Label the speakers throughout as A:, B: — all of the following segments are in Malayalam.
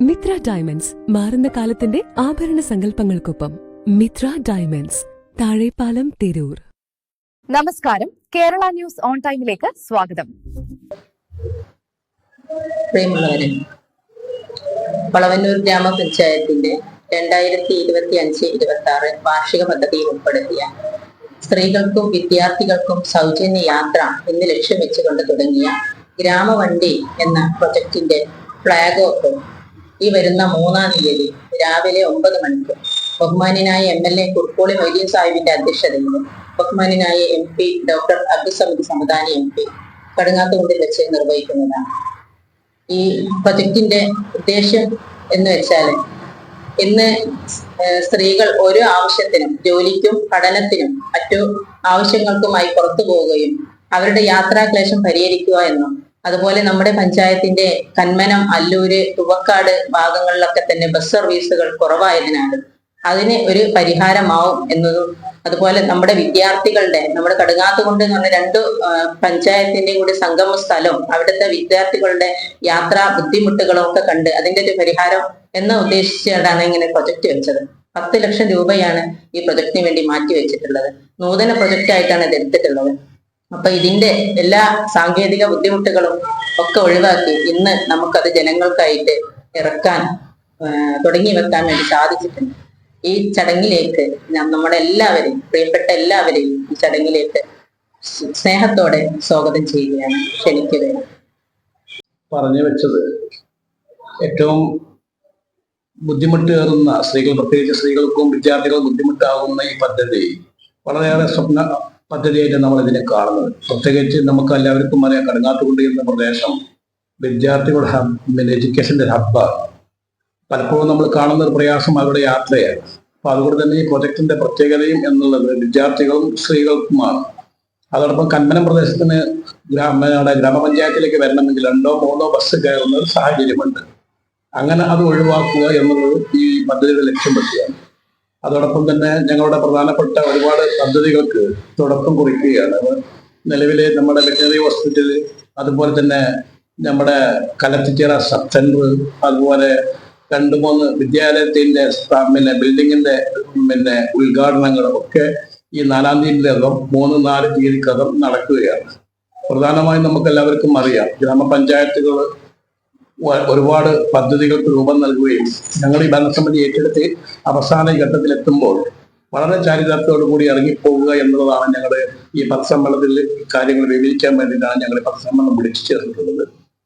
A: മിത്ര ഡയമണ്ട്സ് മാറുന്ന കാലത്തിന്റെ ആഭരണ സങ്കല്പങ്ങൾക്കൊപ്പം മിത്ര ഡയമണ്ട്സ് താഴെപ്പാലം തിരൂർ.
B: നമസ്കാരം. കേരള ന്യൂസ് ഓൺ ടൈമിലേക്ക് സ്വാഗതം.
C: പ്രിയമുള്ളവരെ വളവന്നൂർ ഗ്രാമപഞ്ചായത്തിന്റെ രണ്ടായിരത്തി ഇരുപത്തി അഞ്ച് ഇരുപത്തി ആറ് വാർഷിക പദ്ധതിയിൽ ഉൾപ്പെടുത്തിയ സ്ത്രീകൾക്കും വിദ്യാർത്ഥികൾക്കും സൗജന്യ യാത്ര എന്ന് ലക്ഷ്യം വെച്ചുകൊണ്ട് തുടങ്ങിയ ഗ്രാമവണ്ടി എന്ന പ്രൊജക്ടിന്റെ ഫ്ളാഗ് ഓഫ് ഈ വരുന്ന മൂന്നാം തീയതി രാവിലെ ഒമ്പത് മണിക്ക് ബഹുമാനായ M L A Kurukkoli Moideen സാഹിബിന്റെ അധ്യക്ഷതയിൽ ബഹുമാനായ M P doctor Abdussamad Samadani M P കടുങ്ങാത്തുകൊണ്ടിൽ വെച്ച് നിർവഹിക്കുന്നതാണ്. ഈ പ്രൊജക്ടിന്റെ ഉദ്ദേശം എന്ന് വെച്ചാൽ ഇന്ന് സ്ത്രീകൾ ഓരോ ആവശ്യത്തിനും ജോലിക്കും പഠനത്തിനും മറ്റു ആവശ്യങ്ങൾക്കുമായി പുറത്തു പോവുകയും അവരുടെ യാത്രാക്ലേശം പരിഹരിക്കുക എന്നും അതുപോലെ നമ്മുടെ പഞ്ചായത്തിന്റെ കന്മനം അല്ലൂര് തുവക്കാട് ഭാഗങ്ങളിലൊക്കെ തന്നെ ബസ് സർവീസുകൾ കുറവായതിനാൽ അതിന് ഒരു പരിഹാരമാവും എന്നതും അതുപോലെ നമ്മുടെ വിദ്യാർത്ഥികളുടെ നമ്മുടെ കടുങ്ങാത്തുകൊണ്ട് എന്ന് പറഞ്ഞ രണ്ട് പഞ്ചായത്തിന്റെയും കൂടി സംഗമ സ്ഥലവും അവിടുത്തെ വിദ്യാർത്ഥികളുടെ യാത്രാ ബുദ്ധിമുട്ടുകളും ഒക്കെ കണ്ട് അതിന്റെ ഒരു പരിഹാരം എന്ന് ഉദ്ദേശിച്ചാണ് ഇങ്ങനെ പ്രൊജക്ട് വെച്ചത്. പത്ത് ലക്ഷം രൂപയാണ് ഈ പ്രൊജക്ടിന് വേണ്ടി മാറ്റി വെച്ചിട്ടുള്ളത്. നൂതന പ്രൊജക്റ്റ് ആയിട്ടാണ് ഇത് എടുത്തിട്ടുള്ളത്. അപ്പൊ ഇതിന്റെ എല്ലാ സാങ്കേതിക ബുദ്ധിമുട്ടുകളും ഒക്കെ ഒഴിവാക്കി ഇന്ന് നമുക്കത് ജനങ്ങൾക്കായിട്ട് ഇറക്കാൻ തുടങ്ങി വെക്കാൻ വേണ്ടി സാധിച്ചിട്ടുണ്ട്. ഈ ചടങ്ങിലേക്ക് നമ്മുടെ എല്ലാവരെയും പ്രിയപ്പെട്ട എല്ലാവരെയും ഈ ചടങ്ങിലേക്ക് സ്നേഹത്തോടെ സ്വാഗതം ചെയ്യുകയാണ്. ക്ഷണിക്കുകയാണ്
D: പറഞ്ഞു വെച്ചത് ഏറ്റവും ബുദ്ധിമുട്ടേറുന്ന സ്ത്രീകൾ പ്രത്യേകിച്ച് സ്ത്രീകൾക്കും വിദ്യാർത്ഥികൾക്കും ബുദ്ധിമുട്ടാകുന്ന ഈ പദ്ധതി വളരെയേറെ സ്വപ്ന പദ്ധതിയായിട്ട് നമ്മൾ ഇതിനെ കാണുന്നത്. പ്രത്യേകിച്ച് നമുക്ക് എല്ലാവർക്കും അറിയാം കടുങ്ങാട്ടുകുണ്ടി എന്ന പ്രദേശം വിദ്യാർത്ഥികളുടെ ഹബ് പിന്നെ എഡ്യൂക്കേഷന്റെ ഹബ്ബാണ് പലപ്പോഴും നമ്മൾ കാണുന്ന ഒരു പ്രയാസം അവരുടെ യാത്രയാണ്. അപ്പൊ അതുകൊണ്ട് തന്നെ ഈ പ്രൊജക്ടിന്റെ പ്രത്യേകതയും എന്നുള്ളത് വിദ്യാർത്ഥികളും സ്ത്രീകൾക്കുമാണ്. അതോടൊപ്പം കന്മനം പ്രദേശത്തിന് ഗ്രാമ ഗ്രാമപഞ്ചായത്തിലേക്ക് വരണമെങ്കിൽ രണ്ടോ മൂന്നോ ബസ് കയറുന്ന ഒരു സാഹചര്യമുണ്ട്. അങ്ങനെ അത് ഒഴിവാക്കുക എന്നുള്ളത് ഈ പദ്ധതിയുടെ ലക്ഷ്യം വെക്കുകയാണ് അതോടൊപ്പം തന്നെ ഞങ്ങളുടെ പ്രധാനപ്പെട്ട ഒരുപാട് പദ്ധതികൾക്ക് തുടക്കം കുറിക്കുകയാണ്. നിലവിലെ നമ്മുടെ വെറ്റിനറി ഹോസ്പിറ്റൽ അതുപോലെ തന്നെ നമ്മുടെ കലത്തിച്ചിറ സബ് സെന്റർ അതുപോലെ രണ്ട് മൂന്ന് വിദ്യാലയത്തിന്റെ പിന്നെ ബിൽഡിങ്ങിന്റെ പിന്നെ ഉദ്ഘാടനങ്ങളും ഒക്കെ ഈ നാലാം തീയതിയിലകം മൂന്ന് നാല് തീയതിക്കകം നടക്കുകയാണ്. പ്രധാനമായും നമുക്ക് എല്ലാവർക്കും അറിയാം ഗ്രാമപഞ്ചായത്തുകൾ ഒരുപാട് പദ്ധതികൾക്ക് രൂപം നൽകുകയും ഞങ്ങൾ ഈ ഭരണസമിതി ഏറ്റെടുത്ത് അവസാന ഘട്ടത്തിൽ എത്തുമ്പോൾ വളരെ ചാരിതാർത്ഥ്യത്തോടു കൂടി ഇറങ്ങിപ്പോവുക എന്നുള്ളതാണ് ഞങ്ങൾ ഈ പത്രസമ്മേളനത്തിൽ കാര്യങ്ങൾ വിവരിക്കാൻ വേണ്ടിയിട്ടാണ് ഞങ്ങൾ പത്രസമ്മേളനം വിളിച്ചു ചേർന്നിട്ടുള്ളത്.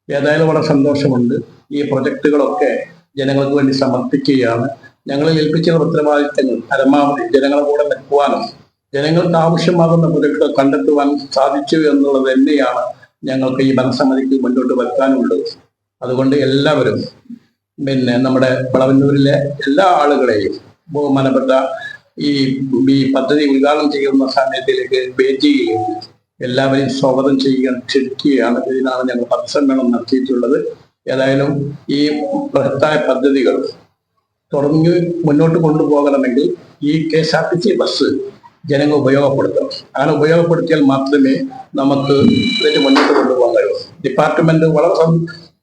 D: ഏതായാലും വളരെ സന്തോഷമുണ്ട്. ഈ പ്രൊജക്ടുകളൊക്കെ ജനങ്ങൾക്ക് വേണ്ടി സമർപ്പിക്കുകയാണ്. ഞങ്ങൾ ഏൽപ്പിച്ച ഉത്തരവാദിത്തങ്ങൾ പരമാവധി ജനങ്ങളെ കൂടെ നിൽക്കുവാനും ജനങ്ങൾക്ക് ആവശ്യമാകുന്ന പ്രൊജക്ടുകൾ കണ്ടെത്തുവാൻ സാധിച്ചു എന്നുള്ളത് തന്നെയാണ് ഞങ്ങൾക്ക് ഈ ഭരണസമിതിക്ക് മുന്നോട്ട് വെക്കാനുള്ളത്. അതുകൊണ്ട് എല്ലാവരും പിന്നെ നമ്മുടെ വളവന്നൂരിലെ എല്ലാ ആളുകളെയും ബഹുമാനപ്പെട്ട ഈ ഈ പദ്ധതി ഉദ്ഘാടനം ചെയ്യുന്ന സമയത്തിലേക്ക് വേദിയിലേക്ക് എല്ലാവരെയും സ്വാഗതം ചെയ്യുക ക്ഷണിക്കുകയാണ്. ഇതിനാണ് ഞങ്ങൾ പത്രസമ്മേളനം നടത്തിയിട്ടുള്ളത്. ഏതായാലും ഈ ബൃഹത്തായ പദ്ധതികൾ തുടങ്ങി മുന്നോട്ട് കൊണ്ടുപോകണമെങ്കിൽ ഈ K S R T C bus ജനങ്ങൾ ഉപയോഗപ്പെടുത്തണം. അങ്ങനെ ഉപയോഗപ്പെടുത്തിയാൽ മാത്രമേ നമുക്ക് ഇതിന് മുന്നോട്ട് കൊണ്ടുപോകാൻ കഴിയൂ. ഡിപ്പാർട്ട്മെന്റ് വളരെ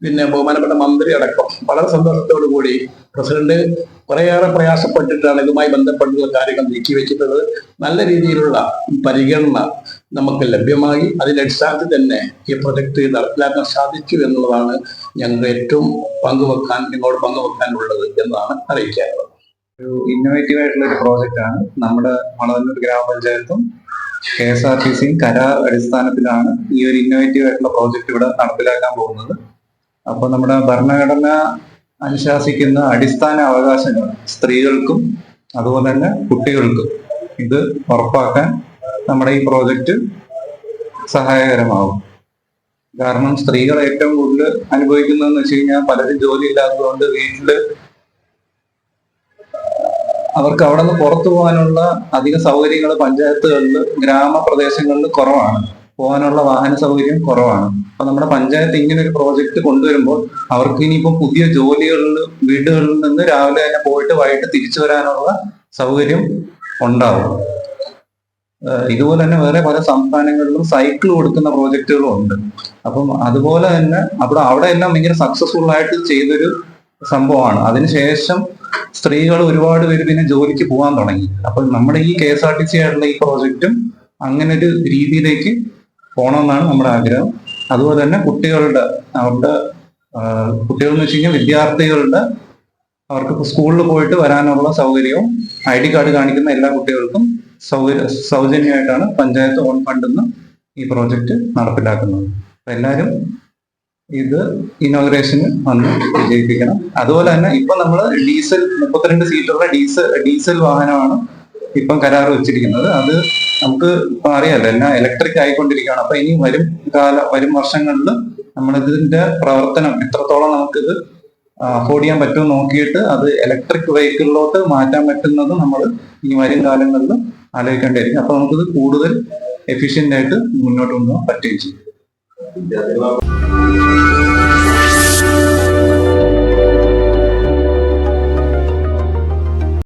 D: പിന്നെ ബഹുമാനപ്പെട്ട മന്ത്രി അടക്കം വളരെ സന്തോഷത്തോടു കൂടി പ്രസിഡന്റ് കുറേയേറെ പ്രയാസപ്പെട്ടിട്ടാണ് ഇതുമായി ബന്ധപ്പെട്ടുള്ള കാര്യങ്ങൾ നീക്കിവെച്ചിട്ടുള്ളത് നല്ല രീതിയിലുള്ള പരിഗണന നമുക്ക് ലഭ്യമായി. അതിന്റെ അടിസ്ഥാനത്തിൽ തന്നെ ഈ പ്രൊജക്ട് നടപ്പിലാക്കാൻ സാധിച്ചു എന്നുള്ളതാണ് ഞങ്ങൾ ഏറ്റവും പങ്കുവെക്കാൻ നിങ്ങളോട് പങ്കുവെക്കാനുള്ളത് എന്നാണ് അറിയിക്കാറുള്ളത്
E: ഒരു ഇന്നോവേറ്റീവ് ആയിട്ടുള്ള ഒരു പ്രോജക്റ്റ് ആണ്. നമ്മുടെ വളവന്നൂർ ഗ്രാമപഞ്ചായത്തും കെ എസ് ആർ ടി സിയും കരാർ അടിസ്ഥാനത്തിലാണ് ഈ ഒരു ഇന്നോവേറ്റീവ് ആയിട്ടുള്ള പ്രോജക്റ്റ് ഇവിടെ നടപ്പിലാക്കാൻ പോകുന്നത്. അപ്പോൾ നമ്മുടെ ഭരണഘടന അനുശാസിക്കുന്ന അടിസ്ഥാന അവകാശങ്ങൾ സ്ത്രീകൾക്കും അതുപോലെ തന്നെ കുട്ടികൾക്കും ഇത് ഉറപ്പാക്കാൻ നമ്മുടെ ഈ പ്രോജക്റ്റ് സഹായകരമാവും കാരണം സ്ത്രീകൾ ഏറ്റവും കൂടുതൽ അനുഭവിക്കുന്നതെന്ന് വെച്ച് കഴിഞ്ഞാൽ പലരും ജോലി ഇല്ലാത്തതുകൊണ്ട് വീട്ടിൽ അവർക്ക് അവിടെ നിന്ന് പുറത്തു പോകാനുള്ള അധിക സൗകര്യങ്ങൾ പഞ്ചായത്തുകളിൽ ഗ്രാമപ്രദേശങ്ങളിൽ കുറവാണ്. പോകാനുള്ള വാഹന സൗകര്യം കുറവാണ്. അപ്പൊ നമ്മുടെ പഞ്ചായത്ത് ഇങ്ങനെ ഒരു പ്രോജക്റ്റ് കൊണ്ടുവരുമ്പോൾ അവർക്ക് ഇനിയിപ്പോ പുതിയ ജോലികളിൽ വീടുകളിൽ നിന്ന് രാവിലെ തന്നെ പോയിട്ട് വൈകിട്ട് തിരിച്ചു വരാനുള്ള സൗകര്യം ഉണ്ടാവും. ഇതുപോലെ തന്നെ വേറെ പല സംസ്ഥാനങ്ങളിലും സൈക്കിൾ കൊടുക്കുന്ന പ്രോജക്റ്റുകളും ഉണ്ട്. അപ്പം അതുപോലെ തന്നെ അവിടെ അവിടെ എല്ലാം ഭയങ്കര സക്സസ്ഫുൾ ആയിട്ട് ചെയ്തൊരു സംഭവമാണ്. അതിനുശേഷം സ്ത്രീകൾ ഒരുപാട് പേര് പിന്നെ ജോലിക്ക് പോകാൻ തുടങ്ങി. അപ്പൊ നമ്മുടെ ഈ K S R T C ആയിട്ടുള്ള ഈ പ്രോജക്റ്റും അങ്ങനെ ഒരു രീതിയിലേക്ക് പോകണമെന്നാണ് നമ്മുടെ ആഗ്രഹം. അതുപോലെ തന്നെ കുട്ടികളുടെ അവരുടെ കുട്ടികൾ എന്ന് വെച്ച് കഴിഞ്ഞാൽ വിദ്യാർത്ഥികളുടെ അവർക്ക് സ്കൂളിൽ പോയിട്ട് വരാനുള്ള സൗകര്യവും ഐ ഡി കാർഡ് കാണിക്കുന്ന എല്ലാ കുട്ടികൾക്കും സൗകര്യ സൗജന്യമായിട്ടാണ് പഞ്ചായത്ത് ഓൺ ഫണ്ടിൽ നിന്ന് ഈ പ്രോജക്റ്റ് നടപ്പിലാക്കുന്നത്. എല്ലാവരും ഇത് ഇനോഗ്രേഷന് വന്ന് വിജയിപ്പിക്കണം. അതുപോലെ തന്നെ ഇപ്പൊ നമ്മൾ ഡീസൽ മുപ്പത്തിരണ്ട് സീറ്റുള്ള ഡീസൽ ഡീസൽ വാഹനമാണ് ഇപ്പം കരാർ വെച്ചിരിക്കുന്നത്. അത് നമുക്ക് ഇപ്പൊ അറിയാലോ എല്ലാം ഇലക്ട്രിക് ആയിക്കൊണ്ടിരിക്കുകയാണ്. അപ്പൊ ഇനി വരും കാല വരും വർഷങ്ങളിൽ നമ്മളിതിന്റെ പ്രവർത്തനം എത്രത്തോളം നമുക്കിത് അഫോർഡ് ചെയ്യാൻ പറ്റുമോ നോക്കിയിട്ട് അത് ഇലക്ട്രിക് വെഹിക്കിളിലോട്ട് മാറ്റാൻ പറ്റുന്നത് നമ്മൾ ഈ വരും കാലങ്ങളിൽ ആലോചിക്കേണ്ടിയിരിക്കും അപ്പൊ നമുക്കിത് കൂടുതൽ എഫിഷ്യന്റ് ആയിട്ട് മുന്നോട്ട് കൊണ്ടുപോകാൻ പറ്റുകയും ചെയ്യും.